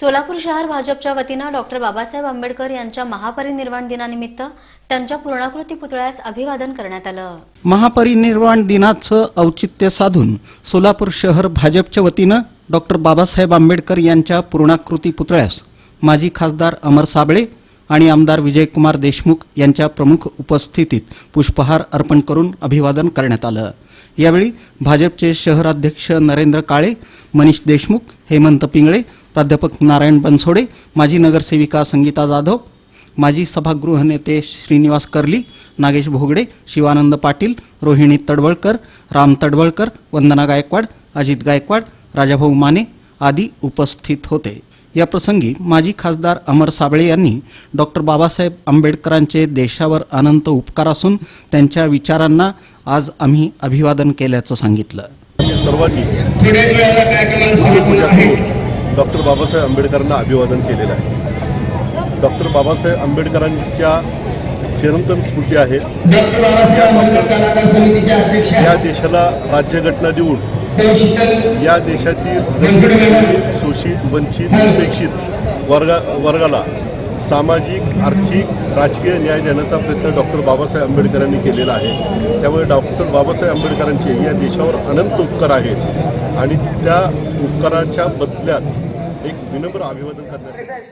सोलापूर शहर भाजपच्या वतीनं डॉक्टर बाबासाहेब आंबेडकर यांच्या महापरिनिर्वाण दिनानिमित्त त्यांच्या पूर्णाकृती पुतळ्यास अभिवादन करण्यात आलं. महापरिनिर्वाण दिनाचं औचित्य साधून सोलापूर शहर भाजपच्या वतीनं डॉक्टर बाबासाहेब आंबेडकर यांच्या पूर्णाकृती पुतळ्यास माजी खासदार अमर साबळे आणि आमदार विजयकुमार देशमुख यांच्या प्रमुख उपस्थितीत पुष्पहार अर्पण करून अभिवादन करण्यात आलं. यावेळी भाजपचे शहराध्यक्ष नरेंद्र काळे मनीष देशमुख हेमंत पिंगळे प्राध्यापक नारायण बनसोडे माजी नगरसेविका संगीता जाधव माजी सभागृह नेते श्रीनिवास कर्ली नागेश भोगडे शिवानंद पाटील रोहिणी तडवळकर राम तडवळकर वंदना गायकवाड अजित गायकवाड राजाभाऊ माने आदी उपस्थित होते. या प्रसंगी माजी खासदार अमर साबळे यांनी डॉक्टर बाबासाहेब आंबेडकरांचे देशावर अनंत उपकार असून त्यांच्या विचारांना आज आम्ही अभिवादन केल्याचं सांगितलं. आहे डॉक्टर बाबासाहेब आंबेडकरांना अभिवादन केलेलं आहे. डॉक्टर बाबासाहेब आंबेडकरांच्या चिरंतन स्मृती आहेत. अध्यक्ष या देशाला राज्यघटना देऊन या देशातील शोषित वंचित उपेक्षित वर्गा वर्गाला सामाजिक आर्थिक राजकीय न्याय देण्याचा प्रयत्न डॉक्टर बाबासाहेब आंबेडकरांनी केलेला आहे. त्यामुळे डॉक्टर बाबासाहेब आंबेडकरांचे या देशावर अनंत उपकार आहेत. आणि त्या उपकाराच्या बदल्यात एक विनम्र अभिवादन करण्यासाठी.